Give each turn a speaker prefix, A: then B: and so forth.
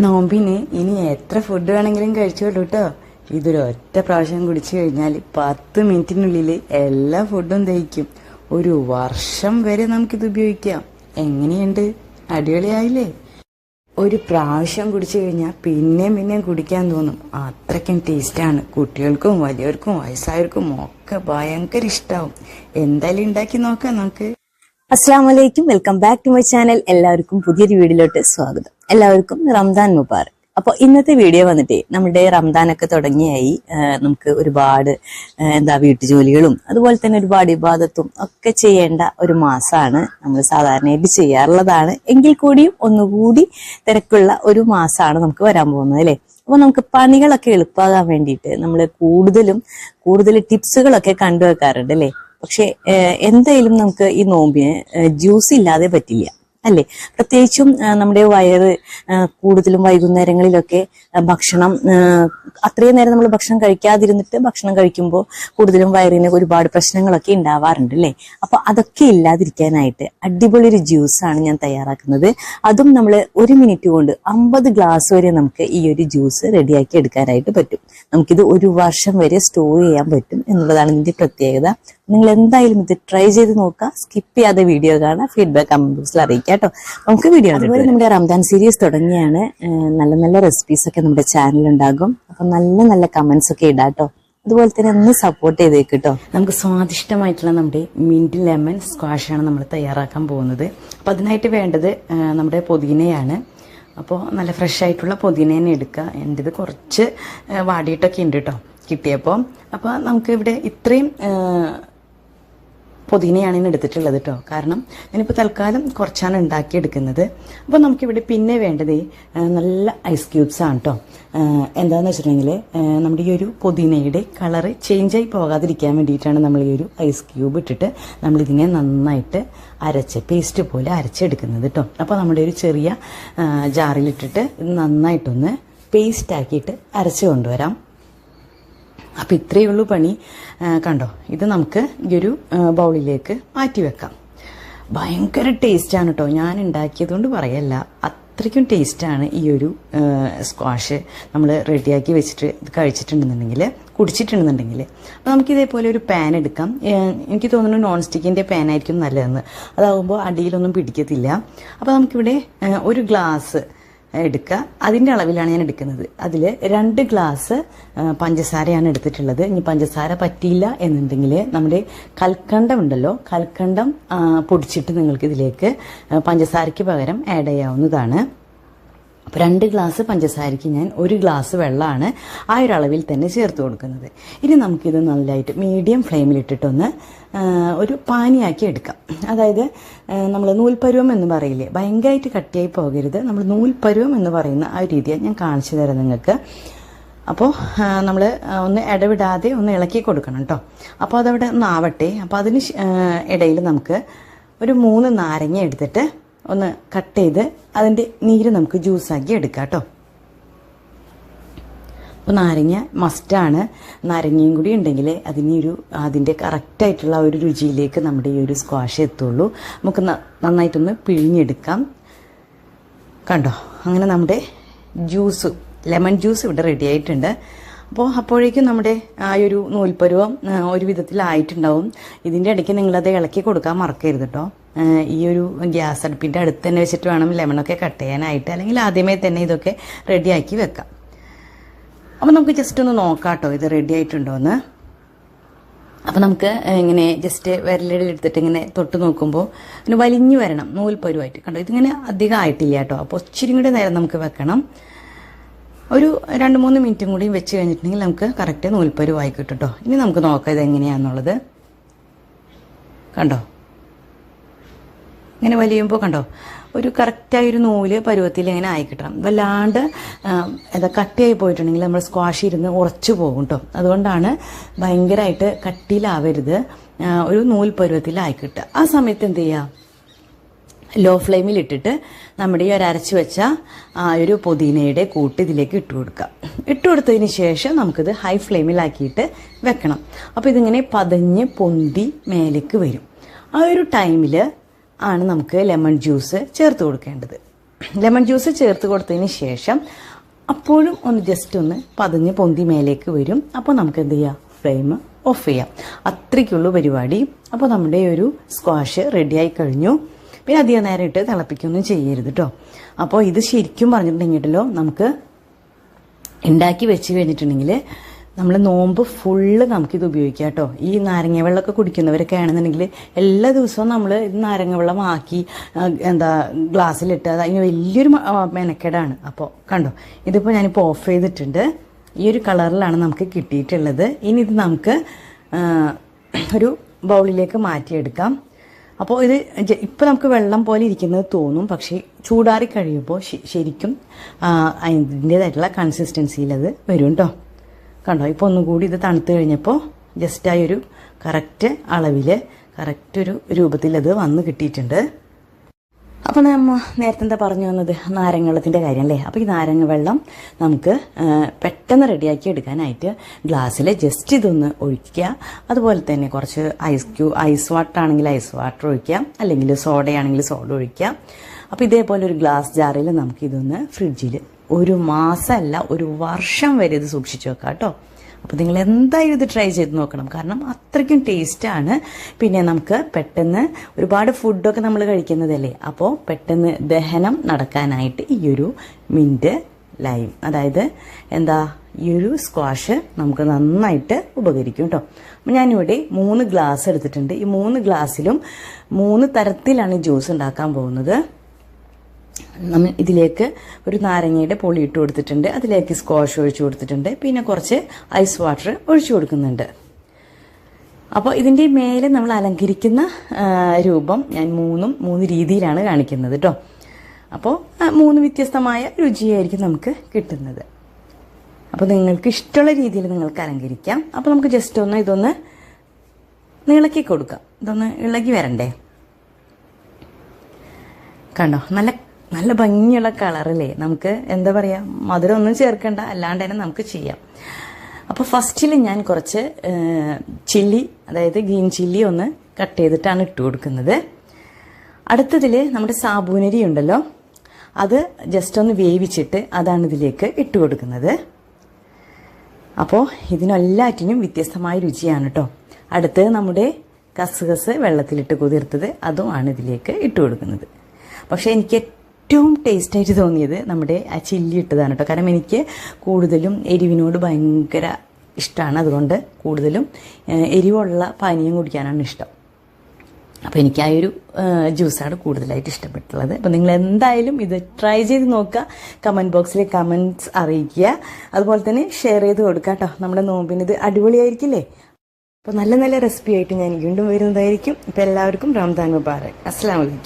A: നോമ്പിന് ഇനി എത്ര ഫുഡ് വേണമെങ്കിലും കഴിച്ചോളൂ കേട്ടോ ഇതൊരു ഒറ്റ പ്രാവശ്യം കുടിച്ചു കഴിഞ്ഞാൽ പത്ത് മിനിറ്റിനുള്ളിൽ എല്ലാ ഫുഡും ദഹിക്കും. ഒരു വർഷം വരെ നമുക്കിത് ഉപയോഗിക്കാം. എങ്ങനെയുണ്ട്? അടിപൊളിയായില്ലേ? ഒരു പ്രാവശ്യം കുടിച്ചു കഴിഞ്ഞാൽ പിന്നെയും പിന്നെയും കുടിക്കാൻ തോന്നും. അത്രയ്ക്കും ടേസ്റ്റാണ് കുട്ടികൾക്കും വലിയവർക്കും വയസ്സായവർക്കും ഒക്കെ ഭയങ്കര ഇഷ്ടാവും. എന്തായാലും ഉണ്ടാക്കി നോക്കാം നമുക്ക്.
B: അസ്സാം വലൈക്കും welcome back to my channel എല്ലാവർക്കും പുതിയൊരു വീഡിയോയിലോട്ട് സ്വാഗതം. എല്ലാവർക്കും റംദാൻ മുബാറക്. അപ്പോൾ ഇന്നത്തെ വീഡിയോ വന്നിട്ടേ നമ്മുടെ റംദാനൊക്കെ തുടങ്ങിയായി. നമുക്ക് ഒരുപാട് എന്താ വീട്ടുജോലികളും അതുപോലെ തന്നെ ഒരുപാട് വിവാദത്തും ഒക്കെ ചെയ്യേണ്ട ഒരു മാസമാണ് നമ്മൾ സാധാരണയായിട്ട് ചെയ്യാറുള്ളതാണ്. എങ്കിൽ കൂടിയും ഒന്നുകൂടി തിരക്കുള്ള ഒരു മാസമാണ് നമുക്ക് വരാൻ പോകുന്നത് അല്ലേ? അപ്പൊ നമുക്ക് പണികളൊക്കെ എളുപ്പമാകാൻ വേണ്ടിയിട്ട് നമ്മൾ കൂടുതലും കൂടുതൽ ടിപ്സുകളൊക്കെ കണ്ടുവെക്കാറുണ്ട് അല്ലേ? പക്ഷെ എന്തായാലും നമുക്ക് ഈ നോമ്പിന് ജ്യൂസ് ഇല്ലാതെ പറ്റില്ല അല്ലേ? പ്രത്യേകിച്ചും നമ്മുടെ വയറ് കൂടുതലും വൈകുന്നേരങ്ങളിലൊക്കെ ഭക്ഷണം അത്രയും നേരം നമ്മൾ ഭക്ഷണം കഴിക്കാതിരുന്നിട്ട് ഭക്ഷണം കഴിക്കുമ്പോൾ കൂടുതലും വയറിന് ഒരുപാട് പ്രശ്നങ്ങളൊക്കെ ഉണ്ടാവാറുണ്ട് അല്ലേ? അപ്പൊ അതൊക്കെ ഇല്ലാതിരിക്കാനായിട്ട് അടിപൊളി ഒരു ജ്യൂസാണ് ഞാൻ തയ്യാറാക്കുന്നത്. അതും നമ്മൾ ഒരു മിനിറ്റ് കൊണ്ട് അമ്പത് ഗ്ലാസ് വരെ നമുക്ക് ഈ ഒരു ജ്യൂസ് റെഡിയാക്കി എടുക്കാനായിട്ട് പറ്റും. നമുക്കിത് ഒരു വർഷം വരെ സ്റ്റോർ ചെയ്യാൻ പറ്റും എന്നുള്ളതാണ് ഇതിന്റെ പ്രത്യേകത. നിങ്ങൾ എന്തായാലും ഇത് ട്രൈ ചെയ്ത് നോക്കുക. സ്കിപ്പ് ചെയ്യാതെ വീഡിയോ കാണാം ഫീഡ്ബാക്ക് കമന്റ് ബോക്സിൽ അറിയിക്കാം കേട്ടോ. നമുക്ക് വീഡിയോ അതുപോലെ നമ്മുടെ റംദാൻ സീരീസ് തുടങ്ങിയാണ്. നല്ല നല്ല റെസിപ്പീസ് ഒക്കെ നമ്മുടെ ചാനൽ ഉണ്ടാകും. അപ്പൊ നല്ല നല്ല കമന്റ്സ് ഒക്കെ ഇടാം കേട്ടോ. അതുപോലെ തന്നെ ഒന്ന് സപ്പോർട്ട് ചെയ്തേക്ക് കേട്ടോ.
A: നമുക്ക് സ്വാദിഷ്ടമായിട്ടുള്ള നമ്മുടെ മിന്റ് ലെമൺ സ്ക്വാഷാണ് നമ്മൾ തയ്യാറാക്കാൻ പോകുന്നത്. അപ്പോൾ അതിനായിട്ട് വേണ്ടത് നമ്മുടെ പുതിനയാണ്. അപ്പോൾ നല്ല ഫ്രഷ് ആയിട്ടുള്ള പൊതിന തന്നെ എടുക്കുക. എന്റെ ഇത് കുറച്ച് വാടിയിട്ടൊക്കെ ഉണ്ട് കേട്ടോ. കിട്ടിയപ്പോൾ അപ്പോൾ നമുക്ക് ഇവിടെ ഇത്രയും പുതിനയാണ് ഞാൻ എടുത്തിട്ടുള്ളത് കേട്ടോ കാരണം ഞാനിപ്പോൾ തൽക്കാലം കുറച്ചാണ് ഉണ്ടാക്കിയെടുക്കുന്നത്. അപ്പോൾ നമുക്കിവിടെ പിന്നെ വേണ്ടത് നല്ല ഐസ് ക്യൂബ്സ് ആണ് കേട്ടോ എന്താണെന്ന് വെച്ചിട്ടുണ്ടെങ്കിൽ നമ്മുടെ ഈ ഒരു പുതിനയുടെ കളറ് ചേഞ്ചായി പോകാതിരിക്കാൻ വേണ്ടിയിട്ടാണ് നമ്മൾ ഈ ഒരു ഐസ് ക്യൂബ് ഇട്ടിട്ട് നമ്മളിതിനെ നന്നായിട്ട് അരച്ച് പേസ്റ്റ് പോലെ അരച്ചെടുക്കുന്നത് കേട്ടോ അപ്പോൾ നമ്മുടെ ഒരു ചെറിയ ജാറിലിട്ടിട്ട് നന്നായിട്ടൊന്ന് പേസ്റ്റ് ആക്കിയിട്ട് അരച്ച് കൊണ്ടുവരാം. അപ്പം ഇത്രയേ ഉള്ളൂ പണി. കണ്ടോ? ഇത് നമുക്ക് ഈ ഒരു ബൗളിലേക്ക് മാറ്റി വെക്കാം. ഭയങ്കര ടേസ്റ്റാണ് കേട്ടോ ഞാൻ ഉണ്ടാക്കിയത് കൊണ്ട് പറയല്ല. അത്രയ്ക്കും ടേസ്റ്റാണ് ഈ ഒരു സ്ക്വാഷ് നമ്മൾ റെഡിയാക്കി വെച്ചിട്ട് ഇത് കഴിച്ചിട്ടുണ്ടെന്നുണ്ടെങ്കിൽ കുടിച്ചിട്ടുണ്ടെന്നുണ്ടെങ്കിൽ അപ്പോൾ നമുക്ക് ഇതേപോലെ ഒരു പാൻ എടുക്കാം. എനിക്ക് തോന്നുന്നു നോൺ സ്റ്റിക്കിന്റെ പാനായിരിക്കും നല്ലതെന്ന്. അതാകുമ്പോൾ അടിയിലൊന്നും പിടിക്കത്തില്ല. അപ്പോൾ നമുക്കിവിടെ ഒരു ഗ്ലാസ് എടുക്കുക. അതിന്റെ അളവിലാണ് ഞാൻ എടുക്കുന്നത്. അതിൽ രണ്ട് ഗ്ലാസ് പഞ്ചസാരയാണ് എടുത്തിട്ടുള്ളത്. ഇനി പഞ്ചസാര പറ്റിയില്ല എന്നുണ്ടെങ്കിൽ നമ്മുടെ കൽക്കണ്ടം ഉണ്ടല്ലോ കൽക്കണ്ടം പൊടിച്ചിട്ട് നിങ്ങൾക്ക് ഇതിലേക്ക് പഞ്ചസാരയ്ക്ക് പകരം ആഡ് ചെയ്യാവുന്നതാണ്. അപ്പോൾ രണ്ട് ഗ്ലാസ് പഞ്ചസാരയ്ക്ക് ഞാൻ ഒരു ഗ്ലാസ് വെള്ളമാണ് ആ ഒരു അളവിൽ തന്നെ ചേർത്ത് കൊടുക്കുന്നത്. ഇനി നമുക്കിത് നല്ലതായിട്ട് മീഡിയം ഫ്ലെയിമിലിട്ടിട്ടൊന്ന് ഒരു പാനിയാക്കി എടുക്കാം. അതായത് നമ്മൾ നൂൽപ്പരുവം എന്ന് പറയില്ലേ ഭയങ്കരമായിട്ട് കട്ടിയായി പോകരുത്. നമ്മൾ നൂൽപ്പരുവം എന്ന് പറയുന്ന ആ രീതിയാണ് ഞാൻ കാണിച്ചു തരാം നിങ്ങൾക്ക്. അപ്പോൾ നമ്മൾ ഒന്ന് ഇടവിടാതെ ഒന്ന് ഇളക്കി കൊടുക്കണം കേട്ടോ അപ്പോൾ അതവിടെ ഒന്ന് ആവട്ടെ അപ്പോൾ അതിന് ഇടയിൽ നമുക്ക് ഒരു മൂന്ന് നാരങ്ങ എടുത്തിട്ട് ഒന്ന് കട്ട് ചെയ്ത് അതിന്റെ നീര് നമുക്ക് ജ്യൂസാക്കി എടുക്കാം കേട്ടോ. അപ്പോൾ നാരങ്ങ മസ്റ്റാണ് നാരങ്ങയും കൂടി ഉണ്ടെങ്കിൽ അതിന് ഒരു അതിന്റെ കറക്റ്റായിട്ടുള്ള ഒരു രുചിയിലേക്ക് നമ്മുടെ ഈ ഒരു സ്ക്വാഷ് എത്തുള്ളൂ. നമുക്ക് നന്നായിട്ടൊന്ന് പിഴിഞ്ഞെടുക്കാം. കണ്ടോ? അങ്ങനെ നമ്മുടെ ജ്യൂസ് ലെമൺ ജ്യൂസ് ഇവിടെ റെഡി ആയിട്ടുണ്ട്. അപ്പോൾ അപ്പോഴേക്കും നമ്മുടെ ആ ഒരു നൂൽപ്പരുവം ഒരു വിധത്തിലായിട്ടുണ്ടാവും. ഇതിന്റെ ഇടയ്ക്ക് നിങ്ങളത് ഇളക്കി കൊടുക്കാൻ മറക്കരുത് കേട്ടോ. ഈ ഒരു ഗ്യാസ് അടുപ്പിന്റെ അടുത്ത് തന്നെ വെച്ചിട്ട് വേണം ലെമണൊക്കെ കട്ട് ചെയ്യാനായിട്ട്. അല്ലെങ്കിൽ ആദ്യമേ തന്നെ ഇതൊക്കെ റെഡിയാക്കി വെക്കാം. അപ്പോൾ നമുക്ക് ജസ്റ്റ് ഒന്ന് നോക്കാം കേട്ടോ ഇത് റെഡി ആയിട്ടുണ്ടോ എന്ന് അപ്പോൾ നമുക്ക് ഇങ്ങനെ ജസ്റ്റ് വിരലടി എടുത്തിട്ട് ഇങ്ങനെ തൊട്ട് നോക്കുമ്പോൾ ഇങ്ങനെ വലിഞ്ഞു വരണം നൂൽ പരുവായിട്ട്. കണ്ടോ ഇതിങ്ങനെ അധികം ആയിട്ടില്ല കേട്ടോ. അപ്പോൾ ഒച്ചിരി കൂടി നേരം നമുക്ക് വെക്കണം. ഒരു രണ്ട് മൂന്ന് മിനിറ്റും കൂടി വെച്ച് കഴിഞ്ഞിട്ടുണ്ടെങ്കിൽ നമുക്ക് കറക്റ്റ് നൂൽപ്പരുവായി കിട്ടും കേട്ടോ. ഇനി നമുക്ക് നോക്കാം ഇത് എങ്ങനെയാണെന്നുള്ളത് കണ്ടോ? ഇങ്ങനെ വലിയുമ്പോൾ കണ്ടോ ഒരു കറക്റ്റായ ഒരു നൂൽ പരുവത്തിൽ ഇങ്ങനെ ആയി കിട്ടണം വല്ലാണ്ട് എന്താ കട്ടിയായി പോയിട്ടുണ്ടെങ്കിൽ നമ്മൾ സ്ക്വാഷ് ഇരുന്ന് ഉറച്ചു പോകും കേട്ടോ അതുകൊണ്ടാണ് ഭയങ്കരമായിട്ട് കട്ടിയിലാവരുത് ഒരു നൂൽ പരുവത്തിലായി കിട്ടുക ആ സമയത്ത് എന്ത് ചെയ്യുക ലോ ഫ്ലെയിമിൽ ഇട്ടിട്ട് നമ്മുടെ ഈ ഒരു അരച്ചു വെച്ച ആ ഒരു പുതിനയുടെ കൂട്ട് ഇതിലേക്ക് ഇട്ട് കൊടുക്കുക ഇട്ട് കൊടുത്തതിന് ശേഷം നമുക്കിത് ഹൈ ഫ്ലെയിമിലാക്കിയിട്ട് വെക്കണം. അപ്പോൾ ഇതിങ്ങനെ പതഞ്ഞ് പൊന്തി മേലേക്ക് വരും. ആ ഒരു ടൈമിൽ ആണ് നമുക്ക് ലെമൺ ജ്യൂസ് ചേർത്ത് കൊടുക്കേണ്ടത്. ലെമൺ ജ്യൂസ് ചേർത്ത് കൊടുത്തതിന് ശേഷം അപ്പോഴും ഒന്ന് ജസ്റ്റ് ഒന്ന് പതിഞ്ഞ് പൊന്തി മേലേക്ക് വരും. അപ്പോൾ നമുക്ക് എന്ത് ചെയ്യാം? ഫ്ലെയിം ഓഫ് ചെയ്യാം. അത്രയ്ക്കുള്ളൂ പരിപാടി. അപ്പോൾ നമ്മുടെ ഒരു സ്ക്വാഷ് റെഡിയായി കഴിഞ്ഞു. പിന്നെ അധികം നേരം ഇട്ട് തിളപ്പിക്കൊന്നും ചെയ്യരുത് കേട്ടോ അപ്പോൾ ഇത് ശരിക്കും പറഞ്ഞിട്ടുണ്ടെങ്കിലോ നമുക്ക് ഉണ്ടാക്കി വെച്ച് കഴിഞ്ഞിട്ടുണ്ടെങ്കിൽ നമ്മൾ നോമ്പ് ഫുള്ള് നമുക്കിത് ഉപയോഗിക്കാം കേട്ടോ ഈ നാരങ്ങ വെള്ളമൊക്കെ കുടിക്കുന്നവരൊക്കെ ആണെന്നുണ്ടെങ്കിൽ എല്ലാ ദിവസവും നമ്മൾ ഇത് നാരങ്ങ വെള്ളം ആക്കി എന്താ ഗ്ലാസ്സിലിട്ട് അത് അതിന് വലിയൊരു മെനക്കെടാണ്. അപ്പോൾ കണ്ടോ ഇതിപ്പോൾ ഞാനിപ്പോൾ ഓഫ് ചെയ്തിട്ടുണ്ട്. ഈ ഒരു കളറിലാണ് നമുക്ക് കിട്ടിയിട്ടുള്ളത്. ഇനി ഇത് നമുക്ക് ഒരു ബൗളിലേക്ക് മാറ്റിയെടുക്കാം. അപ്പോൾ ഇത് ഇപ്പോൾ നമുക്ക് വെള്ളം പോലെ ഇരിക്കുന്നത് തോന്നും പക്ഷേ ചൂടാറി കഴിയുമ്പോൾ ശരിക്കും അതിന്റേതായിട്ടുള്ള അത് വരും കേട്ടോ കണ്ടോ ഇപ്പോൾ ഒന്നുകൂടി ഇത് തണുത്ത് കഴിഞ്ഞപ്പോൾ ജസ്റ്റ് ആ ഒരു കറക്റ്റ് അളവിൽ കറക്റ്റ് ഒരു രൂപത്തിൽ അത് വന്ന് കിട്ടിയിട്ടുണ്ട്. അപ്പോൾ നമ്മ നേരത്തെ എന്താ പറഞ്ഞു വന്നത്? നാരങ്ങ വെള്ളത്തിന്റെ കാര്യം അല്ലേ അപ്പോൾ ഈ നാരങ്ങ വെള്ളം നമുക്ക് പെട്ടെന്ന് റെഡിയാക്കി എടുക്കാനായിട്ട് ഗ്ലാസ്സിൽ ജസ്റ്റ് ഇതൊന്ന് ഒഴിക്കുക. അതുപോലെ തന്നെ കുറച്ച് ഐസ് ക്യൂ ഐസ് വാട്ടർ ആണെങ്കിൽ ഐസ് വാട്ടർ ഒഴിക്കുക. അല്ലെങ്കിൽ സോഡയാണെങ്കിൽ സോഡ ഒഴിക്കുക. അപ്പോൾ ഇതേപോലെ ഒരു ഗ്ലാസ് ജാറിൽ നമുക്ക് ഇതൊന്ന് ഫ്രിഡ്ജിൽ ഒരു മാസമല്ല ഒരു വർഷം വരെ ഇത് സൂക്ഷിച്ചു വെക്കാം കേട്ടോ അപ്പോൾ നിങ്ങൾ എന്തായാലും ഇത് ട്രൈ ചെയ്ത് നോക്കണം. കാരണം അത്രയ്ക്കും ടേസ്റ്റാണ് പിന്നെ നമുക്ക് പെട്ടെന്ന് ഒരുപാട് ഫുഡൊക്കെ നമ്മൾ കഴിക്കുന്നതല്ലേ? അപ്പോൾ പെട്ടെന്ന് ദഹനം നടക്കാനായിട്ട് ഈ ഒരു മിന്റ് ലൈം അതായത് എന്താ ഈ ഒരു സ്ക്വാഷ് നമുക്ക് നന്നായിട്ട് ഉപകരിക്കും കേട്ടോ അപ്പം ഞാനിവിടെ മൂന്ന് ഗ്ലാസ് എടുത്തിട്ടുണ്ട്. ഈ മൂന്ന് ഗ്ലാസ്സിലും മൂന്ന് തരത്തിലാണ് ജ്യൂസ് ഉണ്ടാക്കാൻ പോകുന്നത്. നമ്മൾ ഇതിലേക്ക് ഒരു നാരങ്ങയുടെ പൊളി ഇട്ട് കൊടുത്തിട്ടുണ്ട്. അതിലേക്ക് സ്ക്വാഷ് ഒഴിച്ചു കൊടുത്തിട്ടുണ്ട്. പിന്നെ കുറച്ച് ഐസ് വാട്ടർ ഒഴിച്ചു കൊടുക്കുന്നുണ്ട്. അപ്പോൾ ഇതിന്റെ മേലെ നമ്മൾ അലങ്കരിക്കുന്ന രൂപം ഞാൻ മൂന്നും മൂന്ന് രീതിയിലാണ് കാണിക്കുന്നത് കേട്ടോ അപ്പോൾ മൂന്ന് വ്യത്യസ്തമായ രുചിയായിരിക്കും നമുക്ക് കിട്ടുന്നത്. അപ്പോൾ നിങ്ങൾക്ക് ഇഷ്ടമുള്ള രീതിയിൽ നിങ്ങൾക്ക് അലങ്കരിക്കാം. അപ്പോൾ നമുക്ക് ജസ്റ്റ് ഒന്ന് ഇതൊന്ന് ഇളക്കി കൊടുക്കാം. ഇതൊന്ന് ഇളകി വരണ്ടേ? കണ്ടോ? നല്ല നല്ല ഭംഗിയുള്ള കളറല്ലേ നമുക്ക് എന്താ പറയുക മധുരം ഒന്നും ചേർക്കണ്ട അല്ലാണ്ട് തന്നെ നമുക്ക് ചെയ്യാം. അപ്പോൾ ഫസ്റ്റിൽ ഞാൻ കുറച്ച് ചില്ലി അതായത് ഗ്രീൻ ചില്ലി ഒന്ന് കട്ട് ചെയ്തിട്ടാണ് ഇട്ട് കൊടുക്കുന്നത്. അടുത്തതിൽ നമ്മുടെ സാബൂനരി ഉണ്ടല്ലോ അത് ജസ്റ്റ് ഒന്ന് വേവിച്ചിട്ട് അതാണ് ഇതിലേക്ക് ഇട്ട് കൊടുക്കുന്നത്. അപ്പോൾ ഇതിനെല്ലാറ്റിനും വ്യത്യസ്തമായ രുചിയാണ് കേട്ടോ അടുത്തത് നമ്മുടെ കസുകസ് വെള്ളത്തിലിട്ട് കുതിർത്തത് അതുമാണ് ഇതിലേക്ക് ഇട്ട് കൊടുക്കുന്നത്. പക്ഷേ എനിക്ക് ഏറ്റവും ടേസ്റ്റായിട്ട് തോന്നിയത് നമ്മുടെ ആ ചില്ലി ഇട്ടതാണ് കേട്ടോ കാരണം എനിക്ക് കൂടുതലും എരിവിനോട് ഭയങ്കര ഇഷ്ടമാണ് അതുകൊണ്ട് കൂടുതലും എരിവുള്ള പാനീയം കുടിക്കാനാണ് ഇഷ്ടം. അപ്പോൾ എനിക്ക് ആ ഒരു ജ്യൂസാണ് കൂടുതലായിട്ട് ഇഷ്ടപ്പെട്ടുള്ളത്. അപ്പോൾ നിങ്ങൾ എന്തായാലും ഇത് ട്രൈ ചെയ്ത് നോക്കുക. കമന്റ് ബോക്സിൽ കമന്റ്സ് അറിയിക്കുക. അതുപോലെ തന്നെ ഷെയർ ചെയ്ത് കൊടുക്കുക കേട്ടോ നമ്മുടെ നോമ്പിന് ഇത് അടിപൊളിയായിരിക്കില്ലേ? അപ്പോൾ നല്ല നല്ല റെസിപ്പി ആയിട്ട് ഞാൻ വീണ്ടും വരുന്നതായിരിക്കും. ഇപ്പോൾ എല്ലാവർക്കും റംദാൻ മുബാറക്. അസ്സാം വലൈക്കും